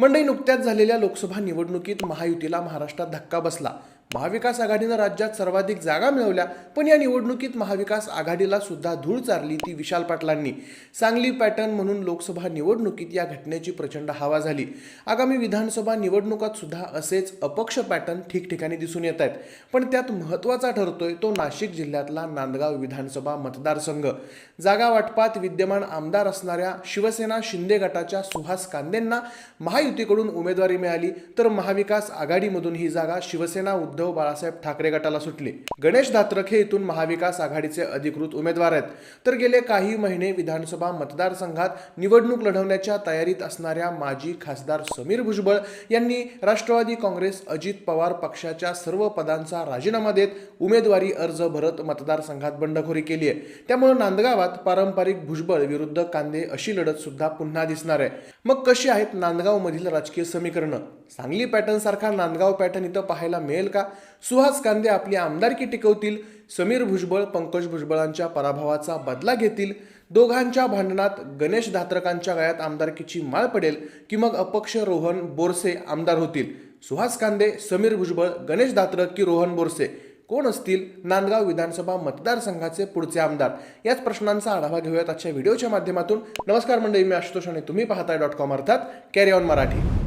मंडई नुकत्याच झालेल्या लोकसभा निवडणुकीत महायुतीला महाराष्ट्रात धक्का बसला. महाविकास आघाडीनं राज्यात सर्वाधिक जागा मिळवल्या पण या निवडणुकीत महाविकास आघाडीला सुद्धा धूळ चारली ती विशाल पाटलांनी. सांगली पॅटर्न म्हणून लोकसभा निवडणुकीत या घटनेची प्रचंड हवा झाली. आगामी विधानसभा निवडणुकात सुद्धा असेच अपक्ष पॅटर्न ठिकठिकाणी दिसून येत आहेत. पण त्यात महत्त्वाचा ठरतोय तो नाशिक जिल्ह्यातला नांदगाव विधानसभा मतदारसंघ. जागा वाटपात विद्यमान आमदार असणाऱ्या शिवसेना शिंदे गटाच्या सुहास कांदेंना महायुतीकडून उमेदवारी मिळाली तर महाविकास आघाडीमधून ही जागा शिवसेना उद्धव बाळासाहेब ठाकरे गटाला सुटले. गणेश धात्रक हे इथून महाविकास आघाडीचे अधिकृत उमेदवार आहेत. तर गेले काही महिने विधानसभा मतदारसंघात निवडणूक लढवण्याच्या तयारीत असणाऱ्या माजी खासदार समीर भुजबळ यांनी राष्ट्रवादी काँग्रेस अजित पवार पक्षाच्या सर्व पदांचा राजीनामा देत उमेदवारी अर्ज भरत मतदारसंघात बंडखोरी केली आहे. त्यामुळे नांदगावात पारंपरिक भुजबळ विरुद्ध कांदे अशी लढत सुद्धा पुन्हा दिसणार आहे. मग कशी आहेत नांदगाव मधील राजकीय समीकरणं? सांगली पॅटर्न सारखा नांदगाव पॅटर्न इथं पाहायला मिळेल का? सुहास कांदे आपली आमदारकी टिकवतील समीर भुजबळ पंकज भुजबळांच्या पराभवाचा बदला घेतील दोघांच्या भांडणात गणेश धात्रकांच्या गळ्यात आमदारकीची माळ पडेल की मग अपक्ष रोहन बोरसे आमदार होतील? सुहास कांदे समीर भुजबळ गणेश धात्रक की रोहन बोरसे? कोण असतील? नांदगाव विधानसभा मतदारसंघाचे पुढचे आमदार. याच प्रश्नांचा आढावा घेऊयात आजच्या व्हिडिओच्या माध्यमातून. नमस्कार मंडळी मी आशुतोष आणि तुम्ही पाहताय डॉट कॉम अर्थात कॅरी ऑन मराठी.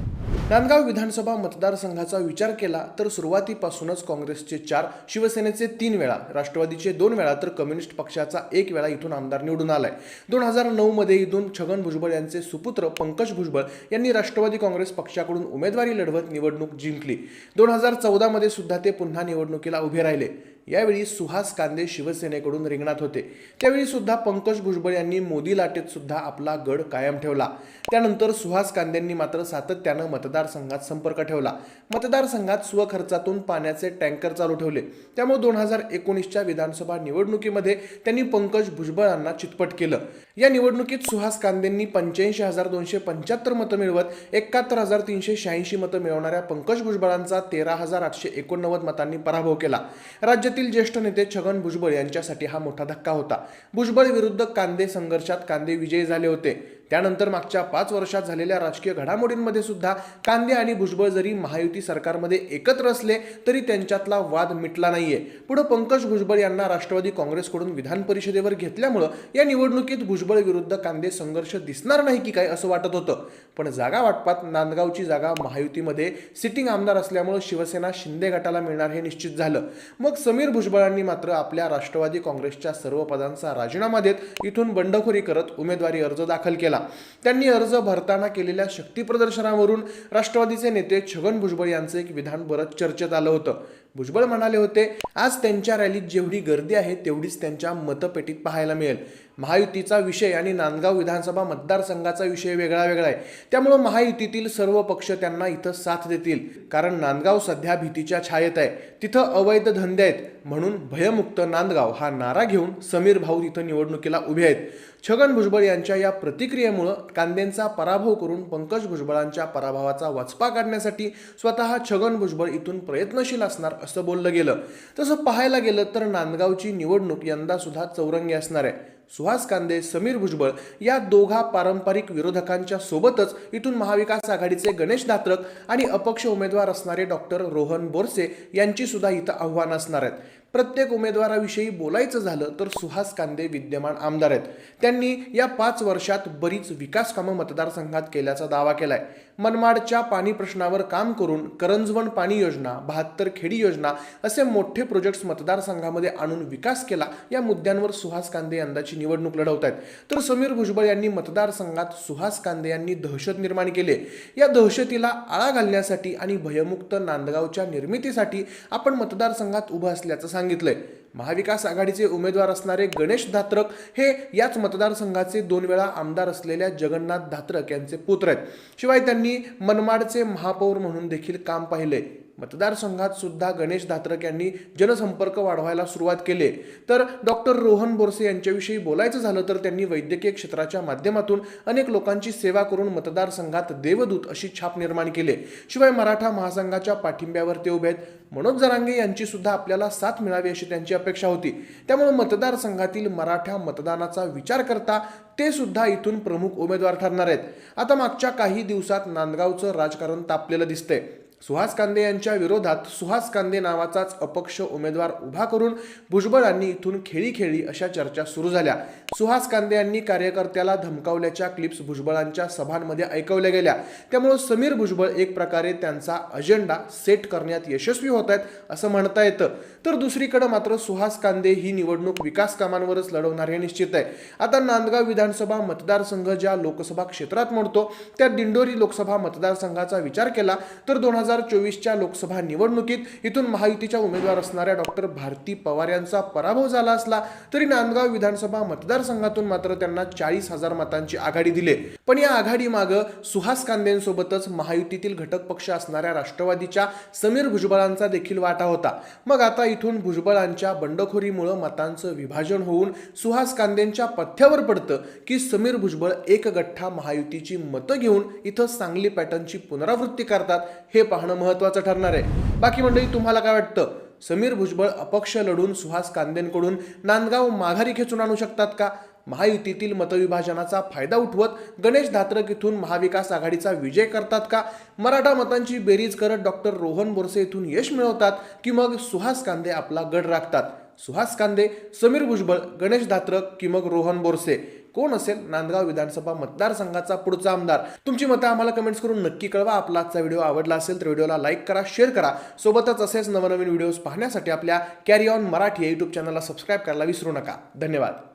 नांदगाव विधानसभा मतदारसंघाचा विचार केला तर सुरुवातीपासूनच काँग्रेसचे चार शिवसेनेचे तीन वेळा राष्ट्रवादीचे दोन वेळा तर कम्युनिस्ट पक्षाचा एक वेळा इथून आमदार निवडून आलाय. दोन हजार नऊ मध्ये इथून छगन भुजबळ यांचे सुपुत्र पंकज भुजबळ यांनी राष्ट्रवादी काँग्रेस पक्षाकडून उमेदवारी लढवत निवडणूक जिंकली. दोन हजार चौदामध्ये सुद्धा ते पुन्हा निवडणुकीला उभे राहिले. यावेळी सुहास कांदे शिवसेनेकडून रिंगणात होते. त्यावेळी सुद्धा पंकज भुजबळ यांनी मोदी लाटेत सुद्धा आपला गड कायम ठेवला. त्यानंतर सुहास कांदेंनी मात्र सातत्यानं मतदारसंघात संपर्क ठेवला. मतदारसंघात स्वखर्चातून पाण्याचे टँकर चालू ठेवले. त्यामुळे दोन हजार एकोणीसच्या विधानसभा निवडणुकीमध्ये त्यांनी पंकज भुजबळांना चितपट केलं. या निवडणुकीत सुहास कांदेंनी पंच्याऐंशी हजार दोनशे पंच्याहत्तर मतं मिळवत एकाहत्तर हजार तीनशे शहाऐंशी मतं मिळवणाऱ्या पंकज भुजबळांचा तेरा हजार आठशे एकोणनव्वद मतांनी पराभव केला. राज्य राज्यातील ज्येष्ठ नेते छगन भुजबळ यांच्यासाठी हा मोठा धक्का होता. भुजबळ विरुद्ध कांदे संघर्षात कांदे विजयी झाले होते. त्यानंतर मागच्या पाच वर्षात झालेल्या राजकीय घडामोडींमध्ये सुद्धा कांदे आणि भुजबळ जरी महायुती सरकारमध्ये एकत्र असले तरी त्यांच्यातला वाद मिटला नाहीये. पुढे पंकज भुजबळ यांना राष्ट्रवादी काँग्रेसकडून विधान परिषदेवर घेतल्यामुळं या निवडणुकीत भुजबळ विरुद्ध कांदे संघर्ष दिसणार नाही की काय असं वाटत होतं. पण जागा वाटपात नांदगावची जागा महायुतीमध्ये सिटिंग आमदार असल्यामुळं शिवसेना शिंदे गटाला मिळणार हे निश्चित झालं. मग समीर भुजबळांनी मात्र आपल्या राष्ट्रवादी काँग्रेसच्या सर्व पदांचा राजीनामा देत इथून बंडखोरी करत उमेदवारी अर्ज दाखल केला. त्यांनी अर्ज भरताना केलेल्या शक्तीप्रदर्शनावरून राष्ट्रवादीचे नेते छगन भुजबळ यांचं एक विधान बरंच चर्चेत आलं होतं. भुजबळ म्हणाले होते आज त्यांच्या रॅलीत जेवढी गर्दी आहे तेवढीच त्यांच्या मतपेटीत पाहायला मिळेल. महायुतीचा विषय आणि नांदगाव विधानसभा मतदारसंघाचा विषय वेगळा वेगळा आहे. त्यामुळं महायुतीतील सर्व पक्ष त्यांना इथं साथ देतील. कारण नांदगाव सध्या भीतीच्या छायेत आहे. तिथं अवैध धंदे आहेत. म्हणून भयमुक्त नांदगाव हा नारा घेऊन समीर भाऊ इथं निवडणुकीला उभे आहेत. छगन भुजबळ यांच्या या प्रतिक्रियेमुळं कांदेंचा पराभव करून पंकज भुजबळांच्या पराभवाचा वचपा काढण्यासाठी स्वतः छगन भुजबळ इथून प्रयत्नशील असणार असं बोललं गेलं. तसं पाहायला गेलं तर नांदगावची निवडणूक यंदासुद्धा चौरंगी असणार आहे. सुहास कांदे समीर भुजबळ या दोघा पारंपरिक विरोधकांच्या सोबतच इथून महाविकास आघाडीचे गणेश दात्रक आणि अपक्ष उमेदवार असणारे डॉक्टर रोहन बोरसे यांची सुद्धा इथं आव्हानं असणार आहेत. प्रत्येक उमेदवाराविषयी बोलायचं झालं तर सुहास कांदे विद्यमान आमदार आहेत. त्यांनी या पाच वर्षात बरीच विकास कामं मतदारसंघात केल्याचा दावा केलाय. मनमाडच्या पाणी प्रश्नावर काम करून करंजवण पाणी योजना बहात्तर खेडी योजना असे मोठे प्रोजेक्ट्स मतदारसंघामध्ये आणून विकास केला या मुद्द्यांवर सुहास कांदे यंदाची निवडणूक लढवत आहेत. तर समीर भुजबळ यांनी मतदारसंघात सुहास कांदे यांनी दहशत निर्माण केली. या दहशतीला आळा घालण्यासाठी आणि भयमुक्त नांदगावच्या निर्मितीसाठी आपण मतदारसंघात उभं असल्याचं सांगितलंय. महाविकास आघाडीचे उमेदवार असणारे गणेश धात्रक हे याच मतदारसंघाचे दोन वेळा आमदार असलेल्या जगन्नाथ धात्रक यांचे पुत्र आहेत. शिवाय त्यांनी मनमाडचे महापौर म्हणून देखील काम पाहिले मतदारसंघात सुद्धा गणेश धात्रक यांनी जनसंपर्क वाढवायला सुरुवात केली. तर डॉक्टर रोहन बोरसे यांच्याविषयी बोलायचं झालं तर त्यांनी वैद्यकीय क्षेत्राच्या माध्यमातून अनेक लोकांची सेवा करून मतदारसंघात देवदूत अशी छाप निर्माण केली. शिवाय मराठा महासंघाच्या पाठिंब्यावर ते उभे आहेत. मनोज जरांगे यांची सुद्धा आपल्याला साथ मिळावी अशी त्यांची अपेक्षा होती. त्यामुळे मतदारसंघातील मराठा मतदानाचा विचार करता ते सुद्धा इथून प्रमुख उमेदवार ठरणार आहेत. आता मागच्या काही दिवसात नांदगावचं राजकारण तापलेलं दिसतंय. सुहास कांदे यांच्या विरोधात सुहास कांदे नावाचाच अपक्ष उमेदवार उभा करून भुजबळांनी इथून खेळी खेळी अशा चर्चा सुरू झाल्या. सुहास कांदे यांनी कार्यकर्त्याला धमकावल्याच्या क्लिप्स भुजबळांच्या सभांमध्ये ऐकवल्या गेल्या. त्यामुळे समीर भुजबळ एक प्रकारे त्यांचा अजेंडा सेट करण्यात यशस्वी होत आहेत असं म्हणता येतं. तर दुसरीकडे मात्र सुहास कांदे ही निवडणूक विकास कामांवरच लढवणार हे निश्चित आहे आता नांदगाव विधानसभा मतदारसंघ ज्या लोकसभा क्षेत्रात मोडतो त्या दिंडोरी लोकसभा मतदारसंघाचा विचार केला तर दोन हजार चोवीसच्या लोकसभा निवडणुकीत इथून महायुतीच्या उमेदवार असणाऱ्या डॉक्टर भारती पवार यांचा पराभव झाला असला तरी नांदगाव विधानसभा मतदारसंघातून मात्र त्यांना चाळीस हजार मतांची आघाडी दिली. पण या आघाडी मागं सुहास कांदेंसोबतच महायुतीतील घटक पक्ष असणाऱ्या राष्ट्रवादीच्या समीर भुजबळांचा देखील वाटा होता. मग आता इथून भुजबळांच्या बंडखोरीमुळं मतांचं विभाजन होऊन सुहास कांदेंच्या पथ्यावर पडतं की समीर भुजबळ एक गठ्ठा महायुतीची मतं घेऊन इथं सांगली पॅटर्नची पुनरावृत्ती करतात हे पाहणं महत्त्वाचं ठरणार आहे. बाकी मंडळी तुम्हाला काय वाटतं? समीर भुजबळ अपक्ष लढून सुहास कांदेंकडून नांदगाव माघारी खेचून आणू शकतात का? महायुतीतील मतविभाजनाचा फायदा उठवत गणेश धात्रक इथून महाविकास आघाडीचा विजय करतात का? मराठा मतांची बेरीज करत डॉक्टर रोहन बोरसे इथून यश मिळवतात की मग सुहास कांदे आपला गड राखतात? सुहास कांदे समीर भुजबळ गणेश धात्रक की मग रोहन बोरसे? कोण असेल नांदगाव विधानसभा मतदारसंघाचा पुढचा आमदार? तुमची मतं आम्हाला कमेंट्स करून नक्की कळवा. आपला आजचा व्हिडिओ आवडला असेल तर व्हिडिओला लाईक करा शेअर करा. सोबतच असेच नवनवीन व्हिडिओज पाहण्यासाठी आपल्या कॅरी ऑन मराठी या यूट्यूब चॅनलला सबस्क्राईब करायला विसरू नका. धन्यवाद.